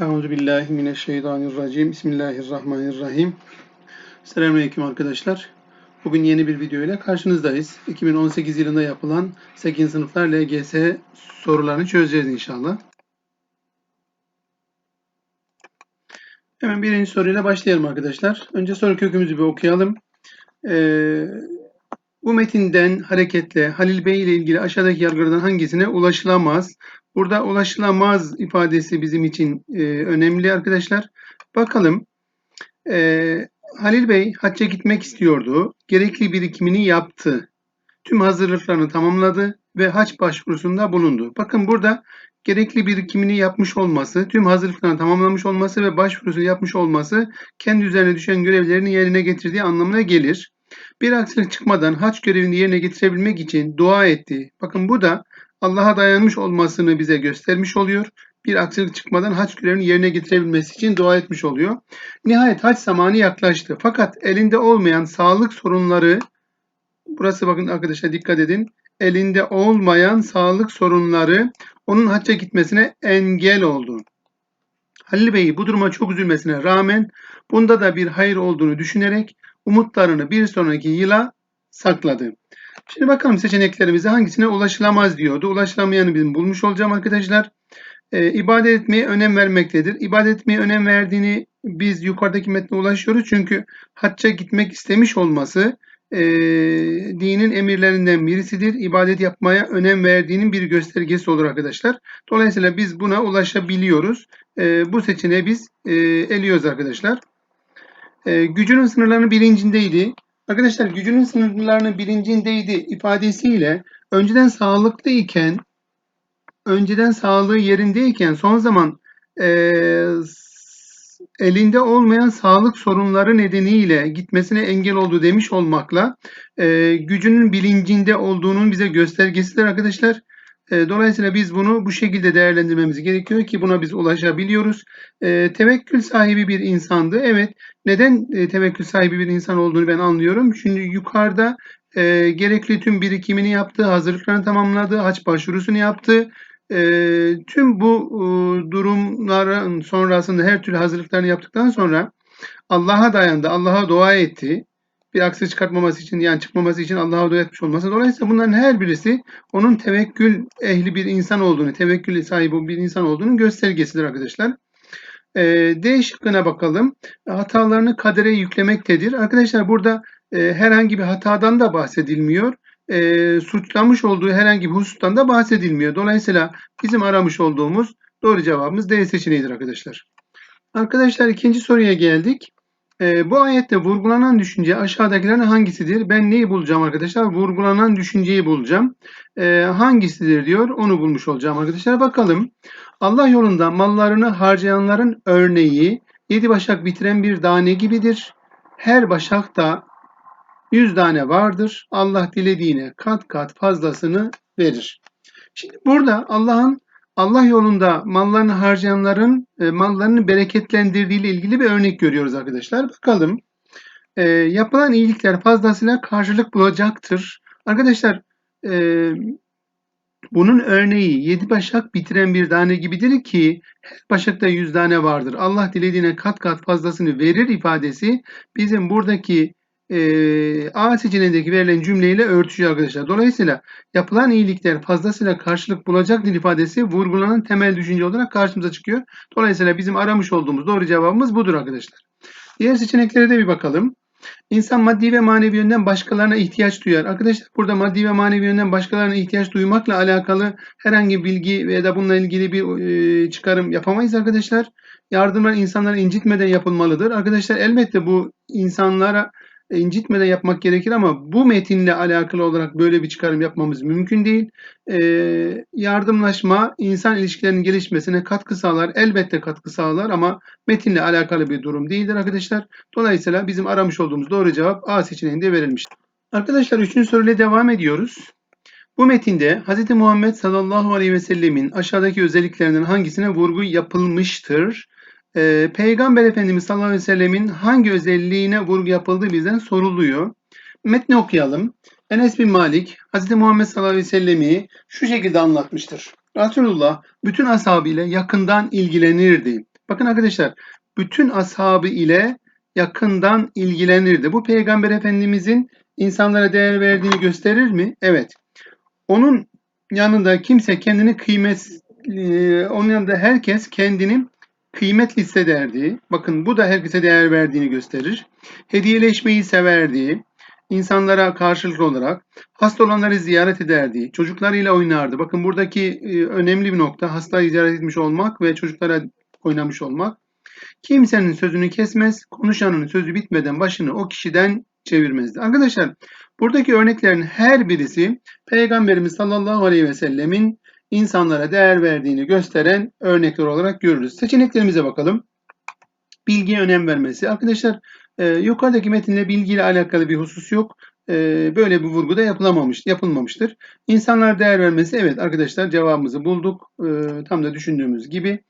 Euzu billahi mineşşeytanirracim. Bismillahirrahmanirrahim. Selamünaleyküm arkadaşlar. Bugün yeni bir video ile karşınızdayız. 2018 yılında yapılan 8. sınıflar LGS sorularını çözeceğiz inşallah. Hemen birinci soruyla başlayalım arkadaşlar. Önce soru kökümüzü bir okuyalım. Ee, bu metinden hareketle Halil Bey ile ilgili aşağıdaki yargılardan hangisine ulaşılamaz? Burada ulaşılamaz ifadesi bizim için e, önemli arkadaşlar. Bakalım. E, Halil Bey hacca gitmek istiyordu. Gerekli birikimini yaptı. Tüm hazırlıklarını tamamladı ve haç başvurusunda bulundu. Bakın burada gerekli birikimini yapmış olması, tüm hazırlıklarını tamamlamış olması ve başvurusunu yapmış olması kendi üzerine düşen görevlerini yerine getirdiği anlamına gelir. Bir aksilik çıkmadan haç görevini yerine getirebilmek için dua etti. Bakın bu da Allah'a dayanmış olmasını bize göstermiş oluyor. Bir aksilik çıkmadan haç görevini yerine getirebilmesi için dua etmiş oluyor. Nihayet haç zamanı yaklaştı. Fakat elinde olmayan sağlık sorunları burası bakın arkadaşlar dikkat edin. Elinde olmayan sağlık sorunları onun hacca gitmesine engel oldu. Halil Bey bu duruma çok üzülmesine rağmen bunda da bir hayır olduğunu düşünerek umutlarını bir sonraki yıla sakladı. Şimdi bakalım seçeneklerimize hangisine ulaşılamaz diyordu. Ulaşılamayanı bizim bulmuş olacağım arkadaşlar. E, ibadet etmeye önem vermektedir. İbadet etmeye önem verdiğini biz yukarıdaki metne ulaşıyoruz. Çünkü hacca gitmek istemiş olması e, dinin emirlerinden birisidir. İbadet yapmaya önem verdiğinin bir göstergesi olur arkadaşlar. Dolayısıyla biz buna ulaşabiliyoruz. E, bu seçeneği biz e, eliyoruz arkadaşlar. E, gücünün sınırlarını bilincindeydi. Arkadaşlar gücünün sınırlarını bilincindeydi ifadesiyle önceden sağlıklı iken önceden sağlığı yerindeyken son zaman e, elinde olmayan sağlık sorunları nedeniyle gitmesine engel oldu demiş olmakla e, gücünün bilincinde olduğunun bize göstergesidir arkadaşlar. E, dolayısıyla biz bunu bu şekilde değerlendirmemiz gerekiyor ki buna biz ulaşabiliyoruz. E, tevekkül sahibi bir insandı. Evet. Neden e, tevekkül sahibi bir insan olduğunu ben anlıyorum. Çünkü yukarıda gerekli tüm birikimini yaptı, hazırlıklarını tamamladı, haç başvurusunu yaptı. Tüm bu durumların sonrasında her türlü hazırlıklarını yaptıktan sonra Allah'a dayandı, Allah'a dua etti bir aksi çıkartmaması için yani çıkmaması için Allah'a dua etmiş olması. Dolayısıyla bunların her birisi onun tevekkül ehli bir insan olduğunu, tevekkül sahibi bir insan olduğunu göstergesidir arkadaşlar. Ee, D şıkkına bakalım. Hatalarını kadere yüklemektedir. Arkadaşlar burada e, herhangi bir hatadan da bahsedilmiyor. E, suçlamış olduğu herhangi bir husustan da bahsedilmiyor. Dolayısıyla bizim aramış olduğumuz doğru cevabımız D seçeneğidir arkadaşlar. Arkadaşlar ikinci soruya geldik. E, bu ayette vurgulanan düşünce aşağıdakilerin hangisidir? Ben neyi bulacağım arkadaşlar? Vurgulanan düşünceyi bulacağım. E, hangisidir diyor. Onu bulmuş olacağım arkadaşlar. Bakalım. Allah yolunda mallarını harcayanların örneği yedi başak bitiren bir tane gibidir. Her başakta yüz tane vardır. Allah dilediğine kat kat fazlasını verir. Şimdi burada Allah'ın Allah yolunda mallarını harcayanların e, mallarını bereketlendirdiği ile ilgili bir örnek görüyoruz arkadaşlar. Bakalım. E, yapılan iyilikler fazlasıyla karşılık bulacaktır. Arkadaşlar e, bunun örneği yedi başak bitiren bir tane gibidir ki her başakta yüz tane vardır. Allah dilediğine kat kat fazlasını verir ifadesi bizim buradaki e, A seçeneğindeki verilen cümleyle örtüşüyor arkadaşlar. Dolayısıyla yapılan iyilikler fazlasıyla karşılık bulacaktır ifadesi vurgulanan temel düşünce olarak karşımıza çıkıyor. Dolayısıyla bizim aramış olduğumuz doğru cevabımız budur arkadaşlar. Diğer seçeneklere de bir bakalım. İnsan maddi ve manevi yönden başkalarına ihtiyaç duyar. Arkadaşlar burada maddi ve manevi yönden başkalarına ihtiyaç duymakla alakalı herhangi bilgi veya da bununla ilgili bir e, çıkarım yapamayız arkadaşlar. Yardımlar insanları incitmeden yapılmalıdır. Arkadaşlar elbette bu insanlara incitmeden yapmak gerekir ama bu metinle alakalı olarak böyle bir çıkarım yapmamız mümkün değil. E, yardımlaşma insan ilişkilerinin gelişmesine katkı sağlar. Elbette katkı sağlar ama metinle alakalı bir durum değildir arkadaşlar. Dolayısıyla bizim aramış olduğumuz doğru cevap A seçeneğinde verilmiştir. Arkadaşlar üçüncü soruyla devam ediyoruz. Bu metinde Hz. Muhammed sallallahu aleyhi ve sellemin aşağıdaki özelliklerinden hangisine vurgu yapılmıştır? Ee, Peygamber Efendimiz sallallahu aleyhi ve sellemin hangi özelliğine vurgu yapıldığı bizden soruluyor. Metni okuyalım. Enes bin Malik, Hz. Muhammed sallallahu aleyhi ve sellemi şu şekilde anlatmıştır. Resulullah bütün ashabıyla yakından ilgilenirdi. Bakın arkadaşlar bütün ashabı ile yakından ilgilenirdi. Bu Peygamber Efendimizin insanlara değer verdiğini gösterir mi? Evet. Onun yanında kimse kendini kıymet e, onun yanında herkes kendini kıymetli hissederdi. Bakın bu da herkese değer verdiğini gösterir. Hediyeleşmeyi severdi. insanlara karşılık olarak hasta olanları ziyaret ederdi. Çocuklarıyla oynardı. Bakın buradaki e, önemli bir nokta hastayı ziyaret etmiş olmak ve çocuklara oynamış olmak. Kimsenin sözünü kesmez, konuşanın sözü bitmeden başını o kişiden çevirmezdi. Arkadaşlar buradaki örneklerin her birisi Peygamberimiz sallallahu aleyhi ve sellemin insanlara değer verdiğini gösteren örnekler olarak görürüz. Seçeneklerimize bakalım. Bilgiye önem vermesi. Arkadaşlar e, yukarıdaki metinde bilgiyle alakalı bir husus yok. E, böyle bir vurgu da yapılamamış, yapılmamıştır. İnsanlara değer vermesi evet arkadaşlar cevabımızı bulduk. E, tam da düşündüğümüz gibi.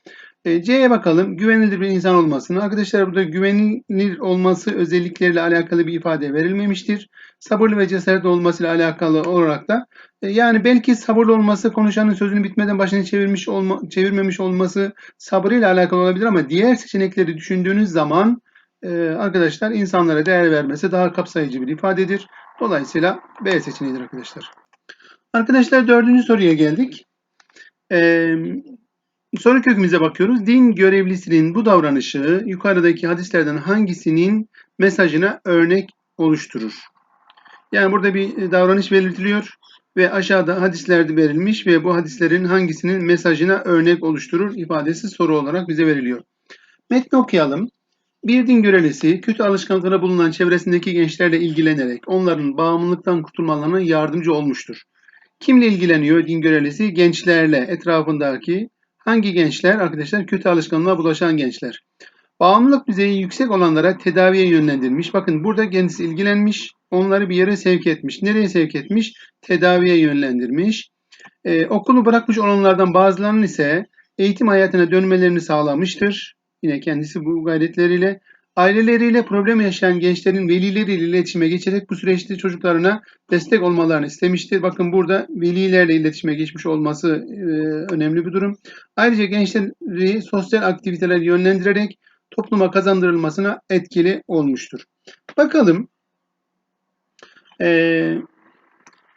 E, C'ye bakalım. Güvenilir bir insan olmasını. Arkadaşlar burada güvenilir olması özellikleriyle alakalı bir ifade verilmemiştir. Sabırlı ve cesaretli olmasıyla alakalı olarak da e, yani belki sabırlı olması, konuşanın sözünü bitmeden başını çevirmiş olma, çevirmemiş olması sabırıyla alakalı olabilir ama diğer seçenekleri düşündüğünüz zaman e, arkadaşlar insanlara değer vermesi daha kapsayıcı bir ifadedir. Dolayısıyla B seçeneğidir arkadaşlar. Arkadaşlar dördüncü soruya geldik. Eee Soru kökümüze bakıyoruz. Din görevlisinin bu davranışı yukarıdaki hadislerden hangisinin mesajına örnek oluşturur? Yani burada bir davranış belirtiliyor ve aşağıda hadislerde verilmiş ve bu hadislerin hangisinin mesajına örnek oluşturur ifadesi soru olarak bize veriliyor. Metni okuyalım. Bir din görevlisi kötü alışkanlıklara bulunan çevresindeki gençlerle ilgilenerek onların bağımlılıktan kurtulmalarına yardımcı olmuştur. Kimle ilgileniyor din görevlisi? Gençlerle, etrafındaki Hangi gençler? Arkadaşlar kötü alışkanlığa bulaşan gençler. Bağımlılık düzeyi yüksek olanlara tedaviye yönlendirmiş. Bakın burada kendisi ilgilenmiş. Onları bir yere sevk etmiş. Nereye sevk etmiş? Tedaviye yönlendirmiş. Ee, okulu bırakmış olanlardan bazılarının ise eğitim hayatına dönmelerini sağlamıştır. Yine kendisi bu gayretleriyle Aileleriyle problem yaşayan gençlerin velileriyle iletişime geçerek bu süreçte çocuklarına destek olmalarını istemiştir. Bakın burada velilerle iletişime geçmiş olması e, önemli bir durum. Ayrıca gençleri sosyal aktiviteler yönlendirerek topluma kazandırılmasına etkili olmuştur. Bakalım. Ee,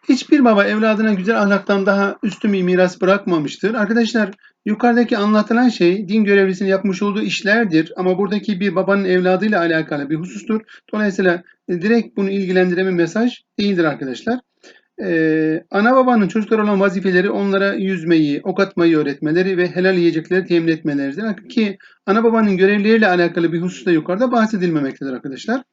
hiçbir baba evladına güzel ahlaktan daha üstün bir miras bırakmamıştır. Arkadaşlar Yukarıdaki anlatılan şey din görevlisinin yapmış olduğu işlerdir ama buradaki bir babanın evladıyla alakalı bir husustur. Dolayısıyla e, direkt bunu ilgilendiren bir mesaj değildir arkadaşlar. Ee, ana babanın çocuklar olan vazifeleri onlara yüzmeyi, ok atmayı öğretmeleri ve helal yiyecekleri temin etmeleridir. Ki ana babanın görevleriyle alakalı bir hususta yukarıda bahsedilmemektedir arkadaşlar.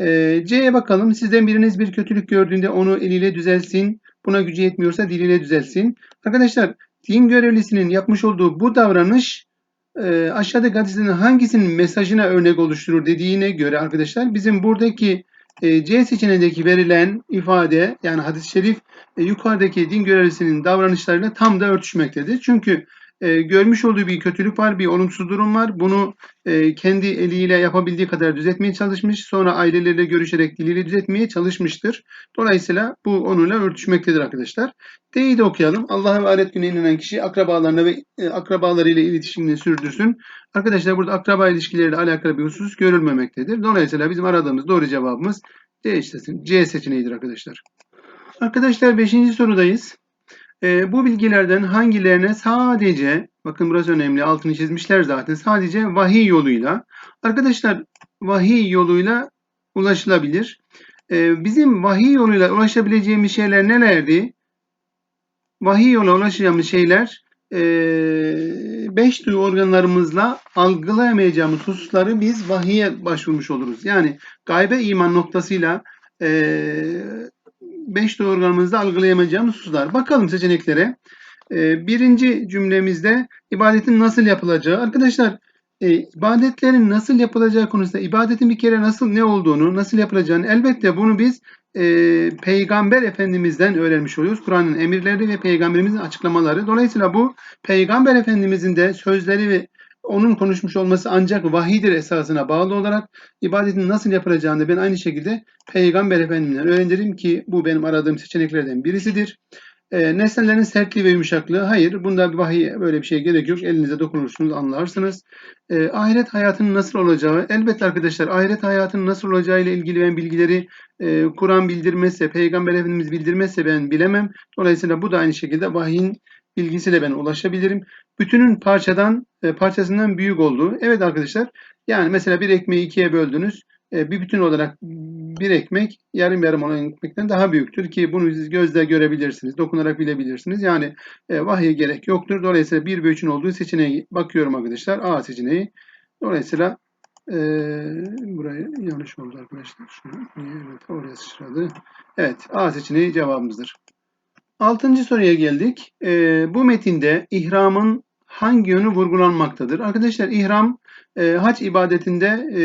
Ee, C'ye bakalım. Sizden biriniz bir kötülük gördüğünde onu eliyle düzelsin. Buna gücü yetmiyorsa diliyle düzelsin. Arkadaşlar din görevlisinin yapmış olduğu bu davranış e, aşağıdaki hadislerin hangisinin mesajına örnek oluşturur dediğine göre arkadaşlar bizim buradaki e, C seçeneğindeki verilen ifade yani hadis-i şerif e, yukarıdaki din görevlisinin davranışlarıyla tam da örtüşmektedir. Çünkü e, görmüş olduğu bir kötülük var, bir olumsuz durum var. Bunu e, kendi eliyle yapabildiği kadar düzeltmeye çalışmış. Sonra aileleriyle görüşerek diliyle düzeltmeye çalışmıştır. Dolayısıyla bu onunla örtüşmektedir arkadaşlar. D'yi de okuyalım. Allah'a ve ahiret gününe inanan kişi akrabalarına ve e, akrabalarıyla iletişimini sürdürsün. Arkadaşlar burada akraba ilişkileriyle alakalı bir husus görülmemektedir. Dolayısıyla bizim aradığımız doğru cevabımız C, C seçeneğidir arkadaşlar. Arkadaşlar 5. sorudayız. E, bu bilgilerden hangilerine sadece, bakın burası önemli, altını çizmişler zaten, sadece vahiy yoluyla, arkadaşlar vahiy yoluyla ulaşılabilir. E, bizim vahiy yoluyla ulaşabileceğimiz şeyler nelerdi? Vahiy yoluna ulaşacağımız şeyler, e, beş duyu organlarımızla algılayamayacağımız hususları biz vahiye başvurmuş oluruz. Yani gaybe iman noktasıyla e, beş duyu organımızda algılayamayacağımız hususlar. Bakalım seçeneklere. E, birinci cümlemizde ibadetin nasıl yapılacağı. Arkadaşlar e, ibadetlerin nasıl yapılacağı konusunda ibadetin bir kere nasıl ne olduğunu, nasıl yapılacağını elbette bunu biz e, Peygamber Efendimiz'den öğrenmiş oluyoruz. Kur'an'ın emirleri ve Peygamberimizin açıklamaları. Dolayısıyla bu Peygamber Efendimiz'in de sözleri ve onun konuşmuş olması ancak vahidir esasına bağlı olarak ibadetin nasıl yapılacağını ben aynı şekilde Peygamber Efendimiz'den öğrenirim ki bu benim aradığım seçeneklerden birisidir. E, nesnelerin sertliği ve yumuşaklığı. Hayır. Bunda bir vahiy böyle bir şey gerek yok. Elinize dokunursunuz anlarsınız. E, ahiret hayatının nasıl olacağı. Elbette arkadaşlar ahiret hayatının nasıl olacağı ile ilgili ben bilgileri e, Kur'an bildirmezse, Peygamber Efendimiz bildirmezse ben bilemem. Dolayısıyla bu da aynı şekilde vahyin bilgisiyle ben ulaşabilirim. Bütünün parçadan e, parçasından büyük olduğu. Evet arkadaşlar. Yani mesela bir ekmeği ikiye böldünüz. E, bir bütün olarak bir ekmek yarım yarım olan ekmekten daha büyüktür ki bunu siz gözle görebilirsiniz, dokunarak bilebilirsiniz. Yani e, vahiy gerek yoktur. Dolayısıyla bir ve üçün olduğu seçeneğe bakıyorum arkadaşlar. A seçeneği. Dolayısıyla e, burayı yanlış oldu arkadaşlar. Şunu, evet oraya sıçradı. Evet A seçeneği cevabımızdır. Altıncı soruya geldik. E, bu metinde ihramın hangi yönü vurgulanmaktadır? Arkadaşlar ihram e, hac ibadetinde e,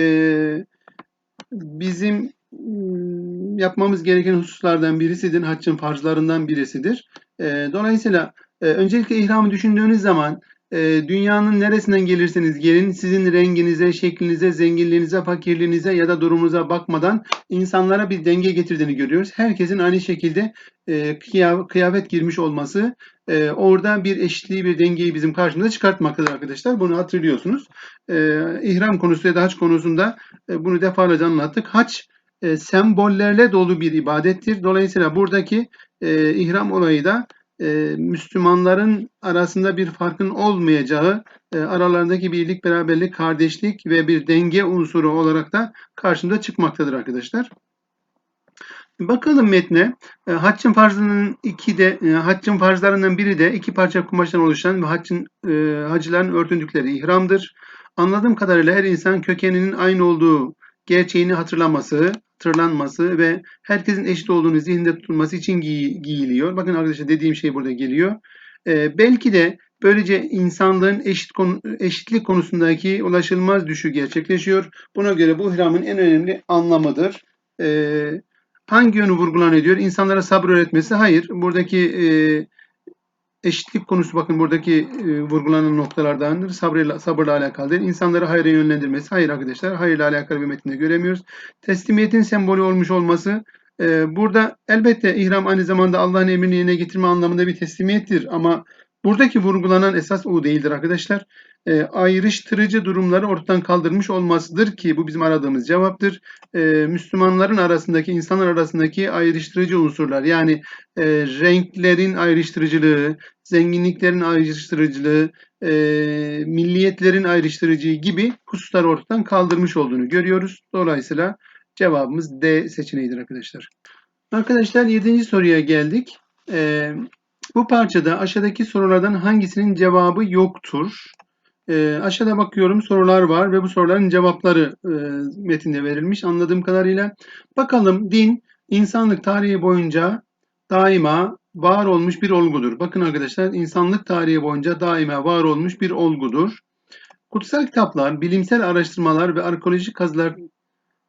bizim ıı, yapmamız gereken hususlardan birisidir. Haccın farzlarından birisidir. E, dolayısıyla e, öncelikle ihramı düşündüğünüz zaman e, dünyanın neresinden gelirseniz gelin sizin renginize, şeklinize, zenginliğinize, fakirliğinize ya da durumunuza bakmadan insanlara bir denge getirdiğini görüyoruz. Herkesin aynı şekilde e, kıyafet girmiş olması e, orada bir eşitliği, bir dengeyi bizim karşımıza çıkartmaktadır arkadaşlar. Bunu hatırlıyorsunuz. E, ihram konusu ya da haç konusunda e, bunu defalarca anlattık. Haç sembollerle dolu bir ibadettir. Dolayısıyla buradaki ihram olayı da e, Müslümanların arasında bir farkın olmayacağı, e, aralarındaki birlik, beraberlik, kardeşlik ve bir denge unsuru olarak da karşımıza çıkmaktadır arkadaşlar. Bakalım metne. E, haccın farzının iki de e, haccın farzlarından biri de iki parça kumaştan oluşan ve haccın e, hacıların örtündükleri ihramdır. Anladığım kadarıyla her insan kökeninin aynı olduğu gerçeğini hatırlaması, hatırlanması ve herkesin eşit olduğunu zihinde tutulması için giy giyiliyor. Bakın arkadaşlar dediğim şey burada geliyor. E, belki de böylece insanlığın eşit konu, eşitlik konusundaki ulaşılmaz düşü gerçekleşiyor. Buna göre bu ihramın en önemli anlamıdır. E, hangi yönü vurgulanıyor diyor? İnsanlara sabır öğretmesi. Hayır. Buradaki e, eşitlik konusu bakın buradaki e, vurgulanan noktalardandır. Sabırla alakalı değil. İnsanları hayra yönlendirmesi. Hayır arkadaşlar. Hayırla alakalı bir metinde göremiyoruz. Teslimiyetin sembolü olmuş olması. E, burada elbette ihram aynı zamanda Allah'ın emrini yerine getirme anlamında bir teslimiyettir. Ama buradaki vurgulanan esas o değildir arkadaşlar. E, ayrıştırıcı durumları ortadan kaldırmış olmasıdır ki bu bizim aradığımız cevaptır. E, Müslümanların arasındaki, insanlar arasındaki ayrıştırıcı unsurlar yani e, renklerin ayrıştırıcılığı, zenginliklerin ayrıştırıcılığı, e, milliyetlerin ayrıştırıcılığı gibi hususlar ortadan kaldırmış olduğunu görüyoruz. Dolayısıyla cevabımız D seçeneğidir arkadaşlar. Arkadaşlar 7. soruya geldik. E, bu parçada aşağıdaki sorulardan hangisinin cevabı yoktur? E, aşağıda bakıyorum sorular var ve bu soruların cevapları e, metinde verilmiş anladığım kadarıyla. Bakalım din insanlık tarihi boyunca daima var olmuş bir olgudur. Bakın arkadaşlar insanlık tarihi boyunca daima var olmuş bir olgudur. Kutsal kitaplar, bilimsel araştırmalar ve arkeolojik kazılar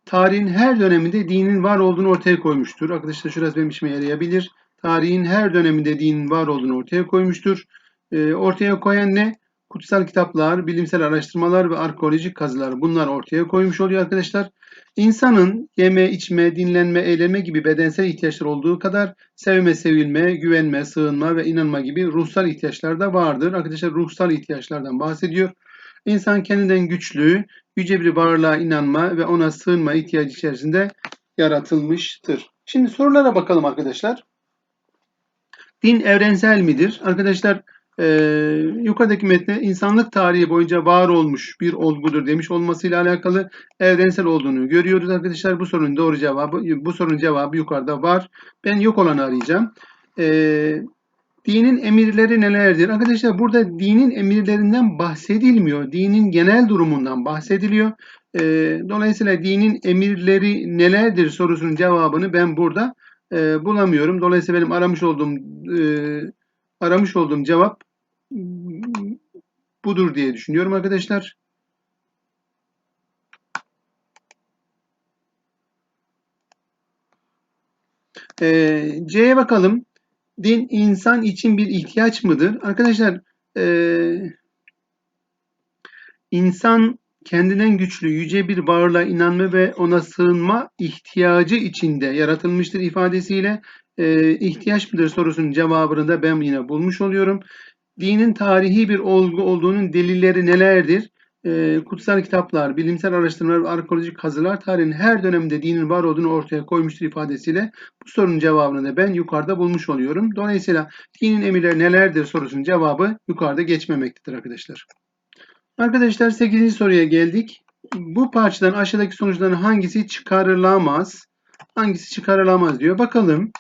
tarihin her döneminde dinin var olduğunu ortaya koymuştur. Arkadaşlar şurası benim işime yarayabilir. Tarihin her döneminde dinin var olduğunu ortaya koymuştur. E, ortaya koyan ne? Kutsal kitaplar, bilimsel araştırmalar ve arkeolojik kazılar bunlar ortaya koymuş oluyor arkadaşlar. İnsanın yeme, içme, dinlenme, eğlenme gibi bedensel ihtiyaçlar olduğu kadar sevme, sevilme, güvenme, sığınma ve inanma gibi ruhsal ihtiyaçlar da vardır. Arkadaşlar ruhsal ihtiyaçlardan bahsediyor. İnsan kendinden güçlü, yüce bir varlığa inanma ve ona sığınma ihtiyacı içerisinde yaratılmıştır. Şimdi sorulara bakalım arkadaşlar. Din evrensel midir? Arkadaşlar e, yukarıdaki metne insanlık tarihi boyunca var olmuş bir olgudur demiş olmasıyla alakalı evrensel olduğunu görüyoruz arkadaşlar. Bu sorunun doğru cevabı, bu sorunun cevabı yukarıda var. Ben yok olanı arayacağım. E, dinin emirleri nelerdir? Arkadaşlar burada dinin emirlerinden bahsedilmiyor. Dinin genel durumundan bahsediliyor. E, dolayısıyla dinin emirleri nelerdir sorusunun cevabını ben burada e, bulamıyorum. Dolayısıyla benim aramış olduğum e, aramış olduğum cevap budur diye düşünüyorum arkadaşlar. Ee, C'ye bakalım. Din insan için bir ihtiyaç mıdır? Arkadaşlar e, insan kendinden güçlü, yüce bir varlığa inanma ve ona sığınma ihtiyacı içinde yaratılmıştır ifadesiyle e, ihtiyaç mıdır sorusunun cevabını da ben yine bulmuş oluyorum. Dinin tarihi bir olgu olduğunun delilleri nelerdir? E, kutsal kitaplar, bilimsel araştırmalar ve arkeolojik kazılar tarihin her döneminde dinin var olduğunu ortaya koymuştur ifadesiyle bu sorunun cevabını da ben yukarıda bulmuş oluyorum. Dolayısıyla dinin emirleri nelerdir sorusunun cevabı yukarıda geçmemektedir arkadaşlar. Arkadaşlar 8. soruya geldik. Bu parçadan aşağıdaki sonuçların hangisi çıkarılamaz? Hangisi çıkarılamaz diyor. Bakalım.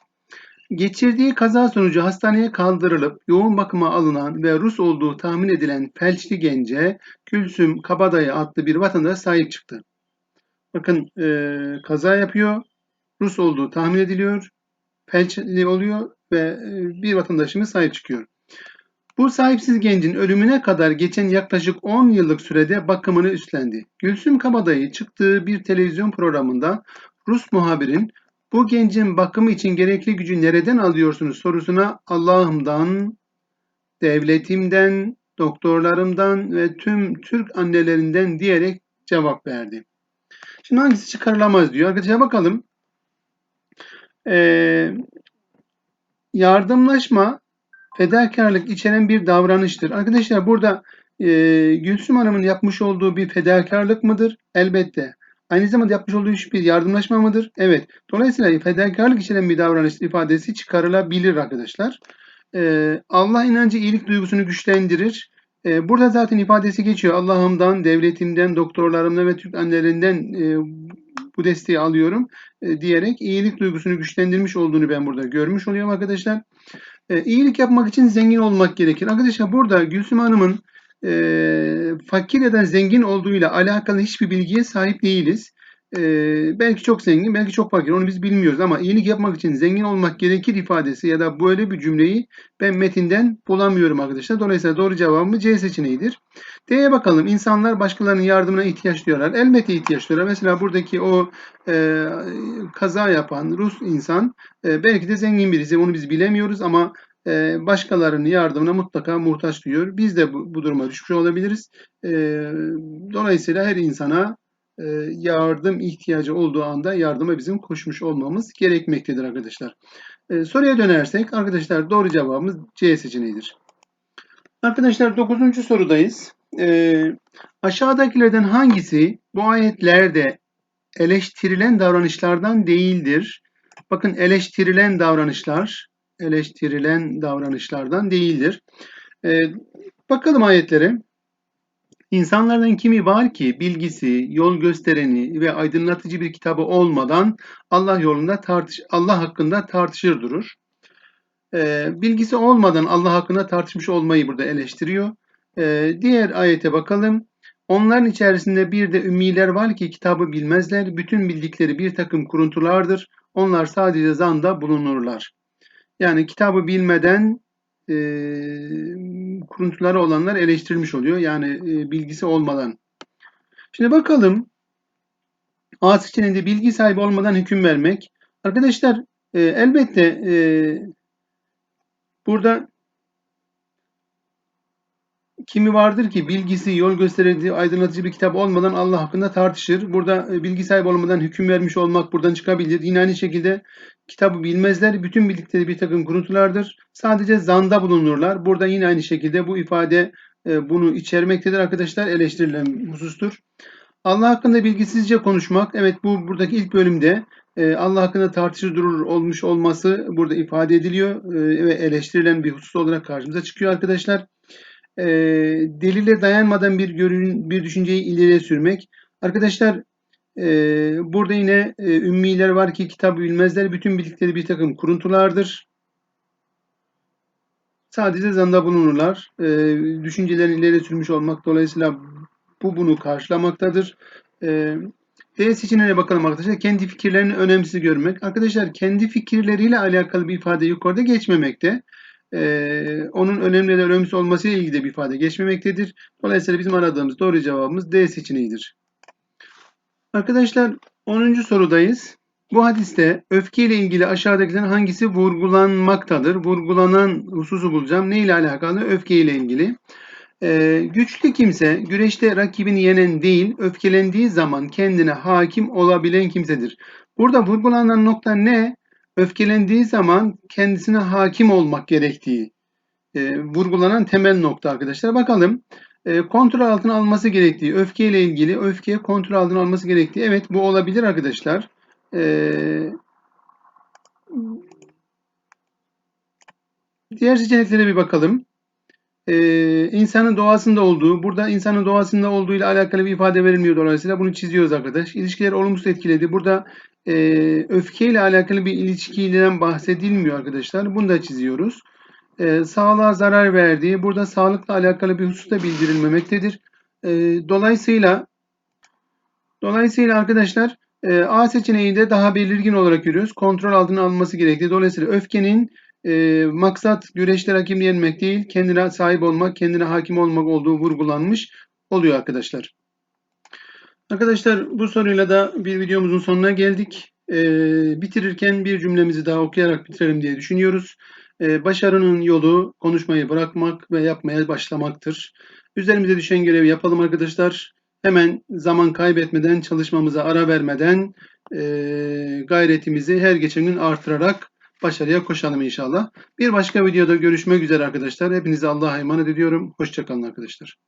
Geçirdiği kaza sonucu hastaneye kaldırılıp yoğun bakıma alınan ve Rus olduğu tahmin edilen felçli gence Gülsüm Kabadayı adlı bir vatandaş sahip çıktı. Bakın e, kaza yapıyor. Rus olduğu tahmin ediliyor. Felçli oluyor ve e, bir vatandaşımız sahip çıkıyor. Bu sahipsiz gencin ölümüne kadar geçen yaklaşık 10 yıllık sürede bakımını üstlendi. Gülsüm Kabadayı çıktığı bir televizyon programında Rus muhabirin bu gencin bakımı için gerekli gücü nereden alıyorsunuz sorusuna Allah'ımdan, devletimden, doktorlarımdan ve tüm Türk annelerinden diyerek cevap verdi. Şimdi hangisi çıkarılamaz diyor. Arkadaşlar bakalım. Ee, yardımlaşma fedakarlık içeren bir davranıştır. Arkadaşlar burada e, Gülsüm Hanım'ın yapmış olduğu bir fedakarlık mıdır? Elbette. Aynı zamanda yapmış olduğu bir yardımlaşma mıdır? Evet. Dolayısıyla fedakarlık içeren bir davranış ifadesi çıkarılabilir arkadaşlar. Ee, Allah inancı iyilik duygusunu güçlendirir. Ee, burada zaten ifadesi geçiyor. Allah'ımdan, devletimden, doktorlarımdan ve Türk annelerinden e, bu desteği alıyorum e, diyerek iyilik duygusunu güçlendirmiş olduğunu ben burada görmüş oluyorum arkadaşlar. E, iyilik yapmak için zengin olmak gerekir. Arkadaşlar burada Gülsüm Hanım'ın e, fakir ya da zengin olduğuyla alakalı hiçbir bilgiye sahip değiliz. E, belki çok zengin, belki çok fakir. Onu biz bilmiyoruz ama iyilik yapmak için zengin olmak gerekir ifadesi ya da böyle bir cümleyi ben metinden bulamıyorum arkadaşlar. Dolayısıyla doğru cevabımız C seçeneğidir. D'ye bakalım. İnsanlar başkalarının yardımına ihtiyaç duyuyorlar. Elbette ihtiyaç duyuyorlar. Mesela buradaki o e, kaza yapan Rus insan e, belki de zengin birisi. Onu biz bilemiyoruz ama e, başkalarının yardımına mutlaka muhtaç duyuyor. Biz de bu, bu duruma düşmüş olabiliriz. E, dolayısıyla her insana e, yardım ihtiyacı olduğu anda yardıma bizim koşmuş olmamız gerekmektedir arkadaşlar. E, soruya dönersek arkadaşlar doğru cevabımız C seçeneğidir. Arkadaşlar 9. sorudayız. Aşağıdakilerden hangisi bu ayetlerde eleştirilen davranışlardan değildir? Bakın eleştirilen davranışlar eleştirilen davranışlardan değildir. E, bakalım ayetlere. İnsanlardan kimi var ki bilgisi, yol göstereni ve aydınlatıcı bir kitabı olmadan Allah yolunda tartış Allah hakkında tartışır durur. E, bilgisi olmadan Allah hakkında tartışmış olmayı burada eleştiriyor. E, diğer ayete bakalım. Onların içerisinde bir de ümmiler var ki kitabı bilmezler. Bütün bildikleri bir takım kuruntulardır. Onlar sadece zanda bulunurlar. Yani kitabı bilmeden e, kuruntuları olanlar eleştirilmiş oluyor. Yani e, bilgisi olmadan. Şimdi bakalım A seçeneğinde bilgi sahibi olmadan hüküm vermek. Arkadaşlar e, elbette e, burada kimi vardır ki bilgisi, yol gösterici, aydınlatıcı bir kitap olmadan Allah hakkında tartışır. Burada e, bilgi sahibi olmadan hüküm vermiş olmak buradan çıkabilir. Yine aynı şekilde kitabı bilmezler. Bütün bildikleri bir takım kuruntulardır. Sadece zanda bulunurlar. Burada yine aynı şekilde bu ifade e, bunu içermektedir arkadaşlar. Eleştirilen husustur. Allah hakkında bilgisizce konuşmak. Evet bu buradaki ilk bölümde e, Allah hakkında tartışır durur olmuş olması burada ifade ediliyor ve eleştirilen bir husus olarak karşımıza çıkıyor arkadaşlar e, delile dayanmadan bir görün, bir düşünceyi ileriye sürmek. Arkadaşlar e, burada yine e, ümmiler var ki kitabı bilmezler. Bütün bildikleri bir takım kuruntulardır. Sadece zanda bulunurlar. E, düşüncelerini ileri sürmüş olmak dolayısıyla bu bunu karşılamaktadır. E, D seçeneğine bakalım arkadaşlar. Kendi fikirlerini önemsiz görmek. Arkadaşlar kendi fikirleriyle alakalı bir ifade yukarıda geçmemekte e, onun önemli da önemsiz olmasıyla ilgili de bir ifade geçmemektedir. Dolayısıyla bizim aradığımız doğru cevabımız D seçeneğidir. Arkadaşlar 10. sorudayız. Bu hadiste öfke ile ilgili aşağıdakilerin hangisi vurgulanmaktadır? Vurgulanan hususu bulacağım. Ne ile alakalı? Öfke ile ilgili. Ee, güçlü kimse güreşte rakibini yenen değil, öfkelendiği zaman kendine hakim olabilen kimsedir. Burada vurgulanan nokta ne? Öfkelendiği zaman kendisine hakim olmak gerektiği e, vurgulanan temel nokta arkadaşlar. Bakalım e, kontrol altına alması gerektiği, öfkeyle ilgili öfkeye kontrol altına alması gerektiği. Evet bu olabilir arkadaşlar. E, diğer seçeneklere bir bakalım. Ee, insanın doğasında olduğu, burada insanın doğasında olduğu ile alakalı bir ifade verilmiyor dolayısıyla bunu çiziyoruz arkadaş. İlişkiler olumsuz etkiledi. Burada e, öfkeyle alakalı bir ilişkiden bahsedilmiyor arkadaşlar. Bunu da çiziyoruz. E, sağlığa zarar verdiği, burada sağlıkla alakalı bir husus da bildirilmemektedir. E, dolayısıyla dolayısıyla arkadaşlar e, A seçeneği de daha belirgin olarak görüyoruz. Kontrol altına alınması gerektiği. Dolayısıyla öfkenin e, maksat güreşte rakibi yenmek değil, kendine sahip olmak, kendine hakim olmak olduğu vurgulanmış oluyor arkadaşlar. Arkadaşlar bu soruyla da bir videomuzun sonuna geldik. E, bitirirken bir cümlemizi daha okuyarak bitirelim diye düşünüyoruz. E, başarının yolu konuşmayı bırakmak ve yapmaya başlamaktır. Üzerimize düşen görevi yapalım arkadaşlar. Hemen zaman kaybetmeden, çalışmamıza ara vermeden e, gayretimizi her geçen gün artırarak başarıya koşalım inşallah. Bir başka videoda görüşmek üzere arkadaşlar. Hepinize Allah'a emanet ediyorum. Hoşçakalın arkadaşlar.